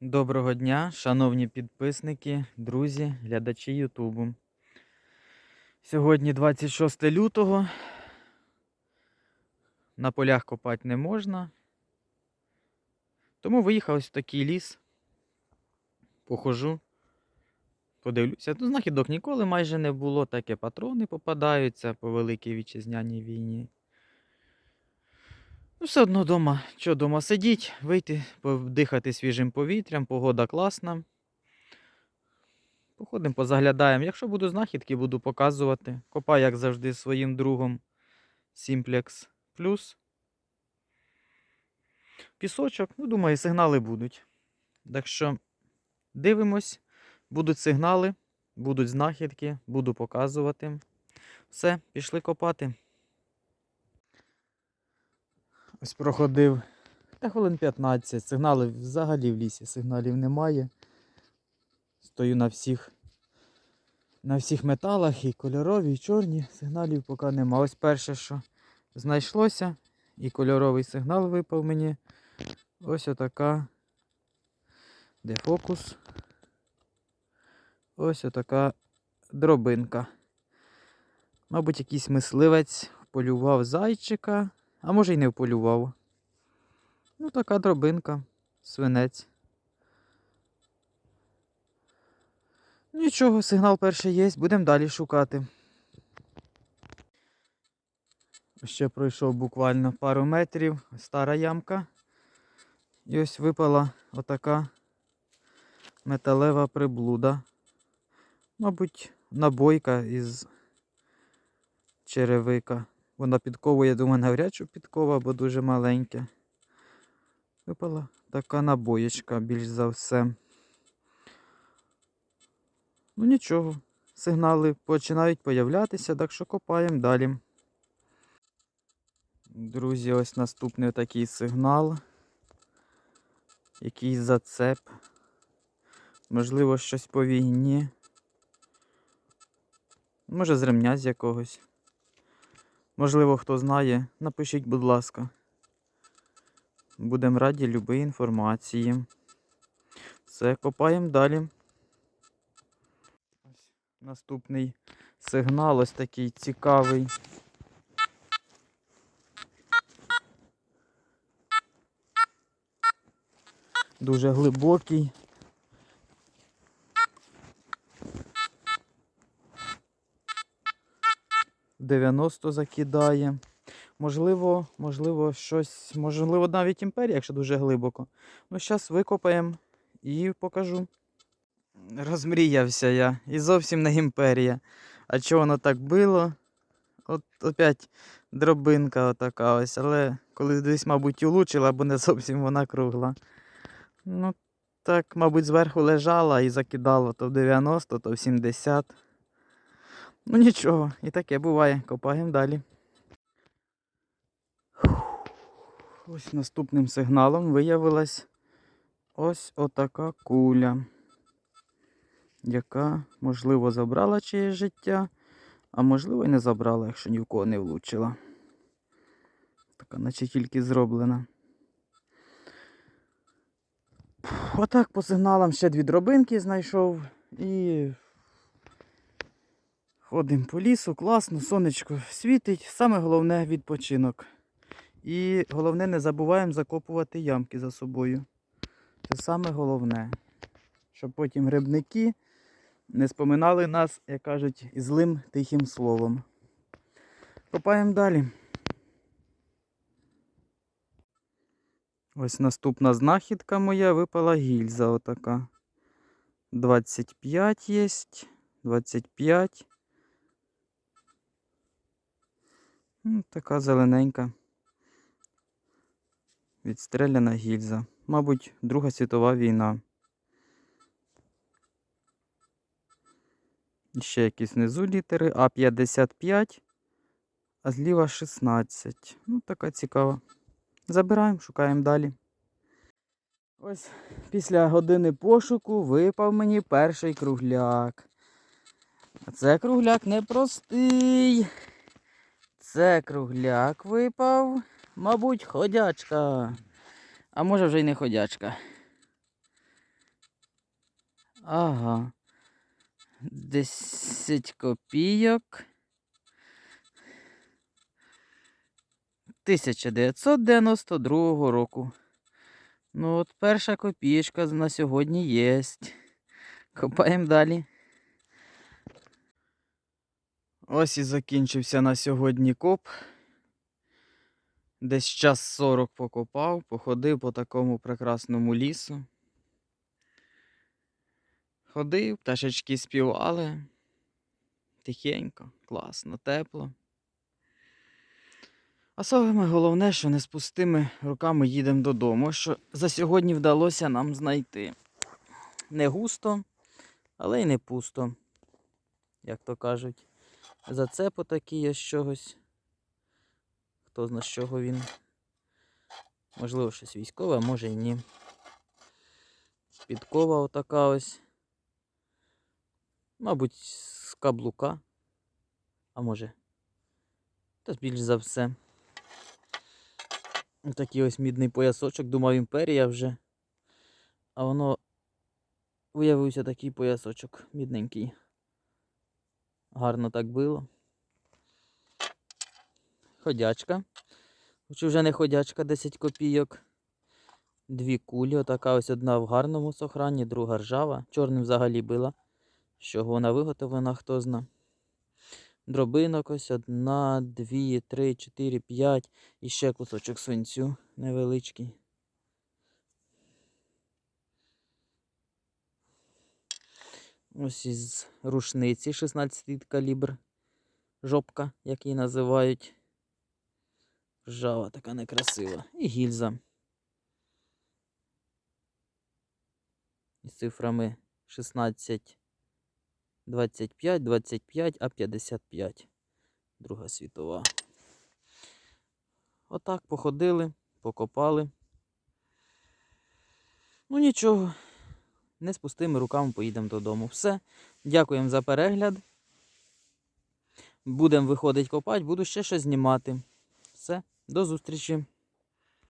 Доброго дня, шановні підписники, друзі, глядачі Ютубу. Сьогодні 26 лютого. На полях копати не можна. Тому виїхав ось в такий ліс. Похожу, подивлюся. Тут знахідок ніколи майже не було, таке патрони попадаються по великій вітчизняній війні. Все одно вдома. Що вдома сидіть, вийти, подихати свіжим повітрям, погода класна. Походимо, позаглядаємо. Якщо буду знахідки, буду показувати. Копаю, як завжди, своїм другом Simplex Plus. Пісочок, ну, думаю, сигнали будуть. Так що дивимось, будуть сигнали, будуть знахідки, буду показувати. Все, пішли копати. Ось проходив та хвилин 15. Сигналів взагалі в лісі сигналів немає. Стою на всіх на всіх металах, і кольорові, і чорні. Сигналів поки нема. Ось перше, що знайшлося, і кольоровий сигнал випав мені. Ось отака. Де фокус? Ось отака дробинка. Мабуть, якийсь мисливець полював зайчика. А може й не вполював. Ну, така дробинка, свинець. Нічого, сигнал перший є, будемо далі шукати. Ще пройшов буквально пару метрів, стара ямка. І ось випала отака металева приблуда. Мабуть, набойка із черевика. Вона підковує, думаю, навряд чи підкова, бо дуже маленьке. Випала така набоєчка більш за все. Ну нічого, сигнали починають появлятися, так що копаємо далі. Друзі, ось наступний такий сигнал. Якийсь зацеп. Можливо, щось по війні. Може, з ремня з якогось. Можливо, хто знає, напишіть, будь ласка. Будемо раді любої інформації. Все, копаємо далі. Ось наступний сигнал, ось такий цікавий. Дуже глибокий. 90 закидає. Можливо, можливо, щось, можливо, навіть імперія, якщо дуже глибоко. Ну, зараз викопаємо і покажу. Розмріявся я. І зовсім не імперія. А чого воно так було? От опять дробинка отака ось. Але коли десь, мабуть, улучила, бо не зовсім вона кругла. Ну, так, мабуть, зверху лежала і закидала то в 90, то в 70. Ну нічого, і таке буває. Копаємо далі. Ось наступним сигналом виявилась ось отака куля, яка, можливо, забрала чиєсь життя, а можливо і не забрала, якщо ні в кого не влучила. Така, наче тільки зроблена. Отак по сигналам ще дві дробинки знайшов і ходимо по лісу, класно, сонечко світить. Саме головне відпочинок. І головне, не забуваємо закопувати ямки за собою. Це саме головне. Щоб потім грибники не споминали нас, як кажуть, злим тихим словом. Копаємо далі. Ось наступна знахідка моя випала гільза отака. 25 є. 25. М, Така зелененька. Відстріляна гільза. Мабуть, Друга світова війна. Ще якісь внизу літери. А55, а зліва 16. Ну, така цікава. Забираємо, шукаємо далі. Ось після години пошуку випав мені перший кругляк. А це кругляк непростий. Це кругляк випав. Мабуть, ходячка. А може вже й не ходячка. Ага. 10 копійок. 1992 року. Ну от перша копієчка на сьогодні є. Копаємо далі. Ось і закінчився на сьогодні коп. Десь час 40 покопав, походив по такому прекрасному лісу. Ходив, пташечки співали. Тихенько, класно, тепло. А саме головне, що не з пустими руками їдемо додому, що за сьогодні вдалося нам знайти. Не густо, але й не пусто, як то кажуть. Зацеп отакий є з чогось. Хто зна з чого він. Можливо, щось військове, а може і ні. Підкова отака ось. Мабуть, з каблука. А може. Та більш за все. Такий ось мідний поясочок, думав імперія вже. А воно виявився такий поясочок мідненький. Гарно так було. Ходячка. Чи вже не ходячка 10 копійок. Дві кулі. Отака ось одна в гарному сохранні, друга ржава. Чорним взагалі била. Чого вона виготовлена, хто зна. Дробинок ось одна, дві, три, чотири, п'ять. І ще кусочок свинцю невеличкий. Ось із рушниці 16 калібр. Жопка, як її називають. Ржава така некрасива. І гільза. Із цифрами 16, 25, 25, а 55. Друга світова. Отак походили, покопали. Ну нічого, не з пустими руками поїдемо додому. Все. Дякуємо за перегляд. Будемо виходити копати, буду ще щось знімати. Все, до зустрічі!